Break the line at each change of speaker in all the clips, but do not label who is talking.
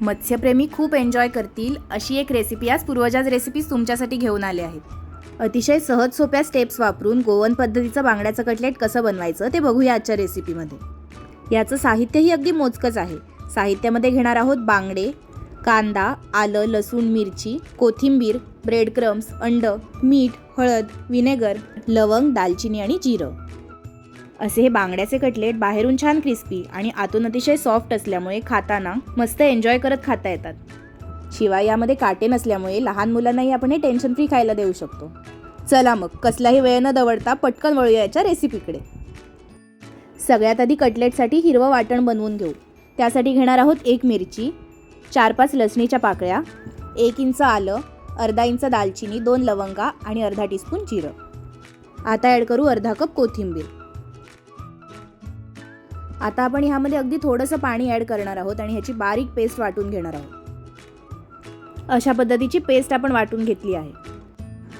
मत्स्यप्रेमी खूप एन्जॉय करतील अशी एक रेसिपी आज पूर्वजाज रेसिपीज तुमच्यासाठी घेऊन आले आहेत. अतिशय सहज सोप्या स्टेप्स वापरून गोवन पद्धतीचं बांगड्याचं कटलेट कसं बनवायचं ते बघूया आजच्या रेसिपीमध्ये याचं साहित्यही अगदी मोजकंच आहे. साहित्यामध्ये घेणार आहोत बांगडे कांदा आलं लसूण मिरची कोथिंबीर ब्रेड क्रम्स अंड मीठ हळद व्हिनेगर लवंग दालचिनी आणि जिरं. असे हे बांगड्याचे कटलेट बाहेरून छान क्रिस्पी आणि आतून अतिशय सॉफ्ट असल्यामुळे खाताना मस्त एन्जॉय करत खाता येतात. शिवाय यामध्ये काटे नसल्यामुळे लहान मुलांनाही आपण हे टेन्शन फ्री खायला देऊ शकतो. चला मग कसलाही वेळ न दवडता पटकन वळूया याच्या रेसिपीकडे सगळ्यात आधी कटलेटसाठी हिरवं वाटण बनवून घेऊ. त्यासाठी घेणार आहोत एक मिरची चार पाच लसणीच्या पाकळ्या एक इंच आलं अर्धा इंच दालचिनी दोन लवंगा आणि अर्धा टीस्पून जिरं. आता ॲड करू अर्धा कप कोथिंबीर. आता आपण ह्यामध्ये अगदी थोडंसं पाणी ॲड करणार आहोत आणि ह्याची बारीक पेस्ट वाटून घेणार आहोत. अशा पद्धतीची पेस्ट आपण वाटून घेतली आहे.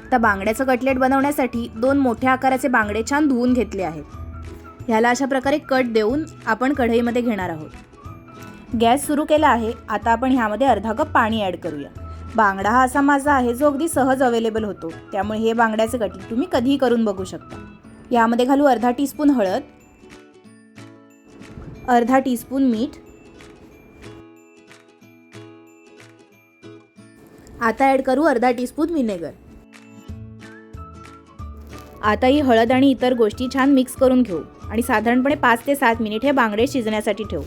आता बांगड्याचं कटलेट बनवण्यासाठी दोन मोठ्या आकाराचे बांगडे छान धुवून घेतले आहेत. ह्याला अशा प्रकारे कट देऊन आपण कढईमध्ये घेणार आहोत. गॅस सुरू केला आहे. आता आपण ह्यामध्ये अर्धा कप पाणी ॲड करूया. बांगडा हा असा माझा आहे जो अगदी सहज अवेलेबल होतो. त्यामुळे हे बांगड्याचे कटलेट तुम्ही कधीही करून बघू शकता. यामध्ये घालू अर्धा टीस्पून हळद. अर्धा टीस्पून मीठ. आता ॲड करू अर्धा टीस्पून विनेगर आता ही हळद आणि इतर गोष्टी छान मिक्स करून घेऊ आणि साधारणपणे पाच ते सात मिनिट हे बांगडे शिजण्यासाठी ठेवू.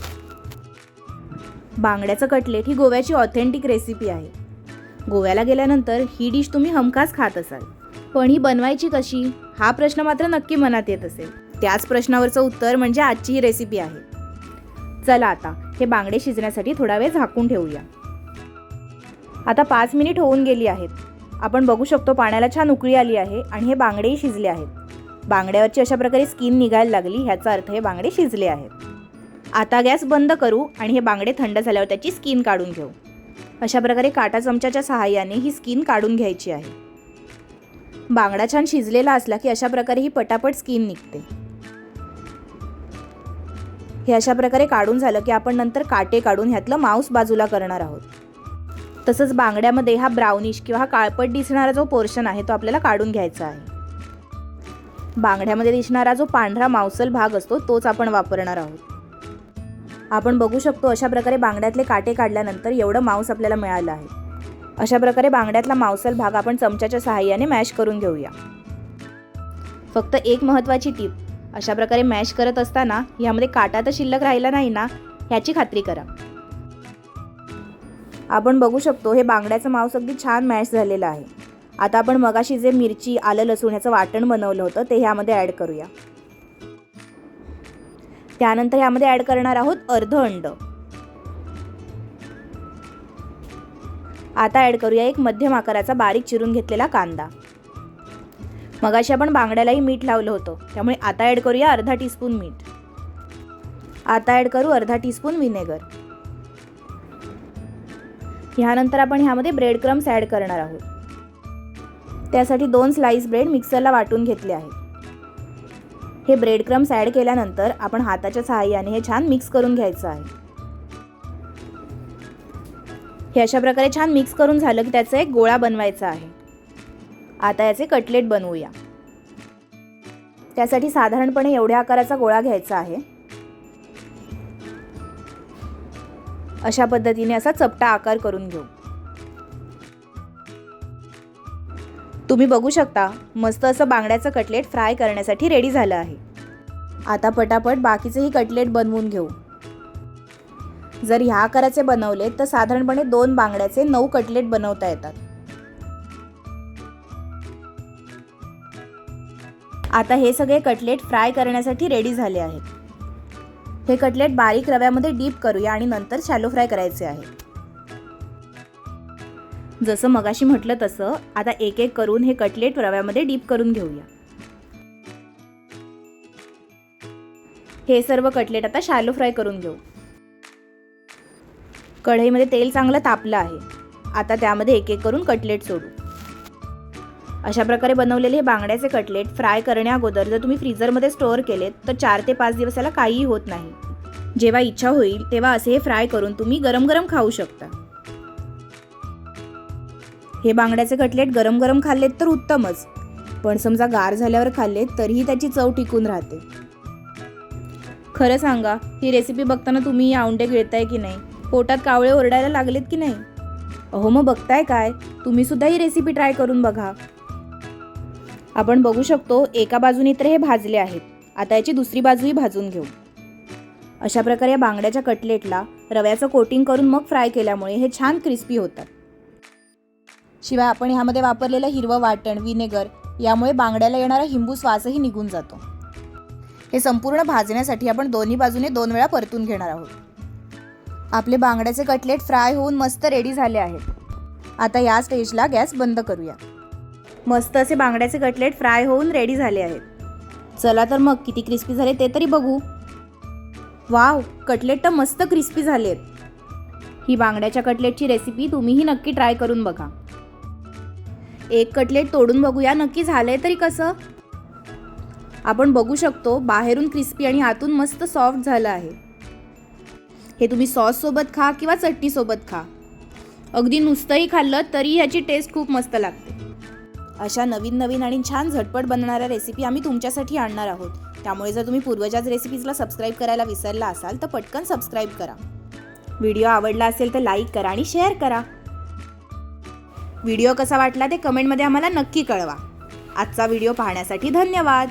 बांगड्याचं कटलेट ही गोव्याची ऑथेंटिक रेसिपी आहे. गोव्याला गेल्यानंतर ही डिश तुम्ही हमखास खात असाल. पण ही बनवायची कशी? हा प्रश्न मात्र नक्की मनात येत असेल. त्याच प्रश्नावरचं उत्तर म्हणजे आजची ही रेसिपी आहे. चला आता हे बांगडे शिजण्यासाठी थोडा वेळ झाकून ठेवूया. आता पाच मिनिट होऊन गेली आहेत. आपण बघू शकतो पाण्याला छान उकळी आली आहे आणि हे बांगडेही शिजले आहेत. बांगड्यावरची अशा प्रकारे स्किन निघायला लागली ह्याचा अर्थ हे बांगडे शिजले आहेत. आता गॅस बंद करू आणि हे बांगडे थंड झाल्यावर त्याची स्किन काढून घेऊ. अशा प्रकारे काटा चमच्याच्या सहाय्याने ही स्किन काढून घ्यायची आहे. बांगडा छान शिजलेला असला की अशा प्रकारे ही पटापट स्किन निघते. हे अशा प्रकारे काढून झालं की आपण नंतर काटे काढून ह्यातलं मांस बाजूला करणार आहोत. तसंच बांगड्यामध्ये हा ब्राउनिश किंवा हा काळपट दिसणारा जो पोर्शन आहे तो आपल्याला काढून घ्यायचा आहे. बांगड्यामध्ये दिसणारा जो पांढरा मांसल भाग असतो तोच आपण वापरणार आहोत. आपण बघू शकतो अशा प्रकारे बांगड्यातले काटे काढल्यानंतर एवढं मांस आपल्याला मिळालं आहे. अशा प्रकारे बांगड्यातला मांसल भाग आपण चमच्याच्या सहाय्याने मॅश करून घेऊया. फक्त एक महत्त्वाची टीप अशा प्रकारे मॅश करत असताना यामध्ये काटा तर शिल्लक राहिला नाही ना ह्याची खात्री करा. आपण बघू शकतो हे बांगड्याचं मांस अगदी छान मॅश झालेलं आहे. आता आपण मगाशी जे मिरची आलं लसूण ह्याचं वाटण बनवलं होतं ते ह्यामध्ये ॲड करूया. त्यानंतर ह्यामध्ये ॲड करणार आहोत अर्ध अंड आता ॲड करूया एक मध्यम आकाराचा बारीक चिरून घेतलेला कांदा. मगाशी आपण बांगड्यालाही मीठ लावलं होतं. त्यामुळे आता ॲड करूया अर्धा टीस्पून मीठ. आता ॲड करू अर्धा टीस्पून विनेगर ह्यानंतर आपण ह्यामध्ये ब्रेड क्रम्स ॲड करणार आहोत. त्यासाठी दोन स्लाईस ब्रेड मिक्सरला वाटून घेतले आहेत. हे ब्रेड क्रम्स ॲड केल्यानंतर आपण हाताच्या सहाय्याने हे छान मिक्स करून घ्यायचं आहे. हे अशा प्रकारे छान मिक्स करून झालं की त्याचा एक गोळा बनवायचा आहे. आता याचे कटलेट बनवूया. त्यासाठी साधारणपणे एवढ्या आकाराचा गोळा घ्यायचा आहे. अशा पद्धतीने असा चपटा आकार करून घेऊ. तुम्ही बघू शकता मस्त असं बांगड्याचं कटलेट फ्राय करण्यासाठी रेडी झालं आहे. आता पटापट बाकीचेही कटलेट बनवून घेऊ. जर ह्या आकाराचे बनवले तर साधारणपणे दोन बांगड्याचे नऊ कटलेट बनवता येतात. आता हे सगळे कटलेट फ्राय करण्यासाठी रेडी झाले आहेत. हे कटलेट बारीक रव्यामध्ये डीप करूया आणि नंतर शॅलो फ्राय करायचे आहे. जसं मगाशी म्हटलं तसं आता एक एक करून हे कटलेट रव्यामध्ये डीप करून घेऊया. हे सर्व कटलेट आता शॅलो फ्राय करून घेऊ. कढईमध्ये तेल चांगलं तापलं आहे. आता त्यामध्ये एक एक करून कटलेट सोडू. अशा प्रकारे बनवलेले हे बांगड्याचे कटलेट फ्राय करण्याअगोदर जर तुम्ही फ्रीजरमध्ये स्टोअर केलेत तर चार ते पाच दिवस याला काहीही होत नाही. जेव्हा इच्छा होईल तेव्हा असे हे फ्राय करून तुम्ही गरम गरम खाऊ शकता. हे बांगड्याचे कटलेट गरम गरम खाल्लेत तर उत्तमच. पण समजा गार झाल्यावर खाल्लेत तरीही त्याची चव टिकून राहते. खरं सांगा ही रेसिपी बघताना तुम्ही आवंडे गिळताय की नाही? पोटात कावळे ओरडायला लागलेत की नाही? अहो मग बघताय काय? तुम्ही सुद्धा ही रेसिपी ट्राय करून बघा. आपण बघू शकतो एका बाजूने तर हे भाजले आहेत. आता याची दुसरी बाजूही भाजून घेऊ. अशा प्रकारे या बांगड्याच्या कटलेटला रव्याचं कोटिंग करून मग फ्राय केल्यामुळे हे छान क्रिस्पी होतात. शिवाय आपण ह्यामध्ये वापरलेलं हिरवं वाटण विनेगर यामुळे बांगड्याला येणारा हिंबू श्वासही निघून जातो. हे संपूर्ण भाजण्यासाठी आपण दोन्ही बाजूने दोन वेळा परतून घेणार आहोत. आपले बांगड्याचे कटलेट फ्राय होऊन मस्त रेडी झाले आहेत. आता या स्टेजला गॅस बंद करूया. मस्त असे बांगड्याचे कटलेट फ्राय होऊन रेडी झाले आहेत. चला तर मग किती क्रिस्पी झाले ते तरी बघू. वाव कटलेट तर मस्त क्रिस्पी झाले आहेत ही बांगड्याच्या कटलेटची रेसिपी तुम्हीही नक्की ट्राय करून बघा. एक कटलेट तोडून बघूया नक्की झालंय तरी कसं? आपण बघू शकतो बाहेरून क्रिस्पी आणि आतून मस्त सॉफ्ट झालं आहे. हे तुम्ही सॉससोबत खा किंवा चटणीसोबत खा. अगदी नुसतंही खाल्लं तरी ह्याची टेस्ट खूप मस्त लागते. अशा नवीन नवीन आणि छान झटपट बनणाऱ्या रेसिपी आम्ही तुमच्यासाठी आणणार आहोत. त्यामुळे जर तुम्ही पूर्वजाच रेसिपीजला सबस्क्राईब करायला विसरला असाल तर पटकन सबस्क्राईब करा. व्हिडिओ आवडला असेल तर लाईक करा आणि शेअर करा. व्हिडिओ कसा वाटला ते कमेंटमध्ये आम्हाला नक्की कळवा. आजचा व्हिडिओ पाहण्यासाठी धन्यवाद.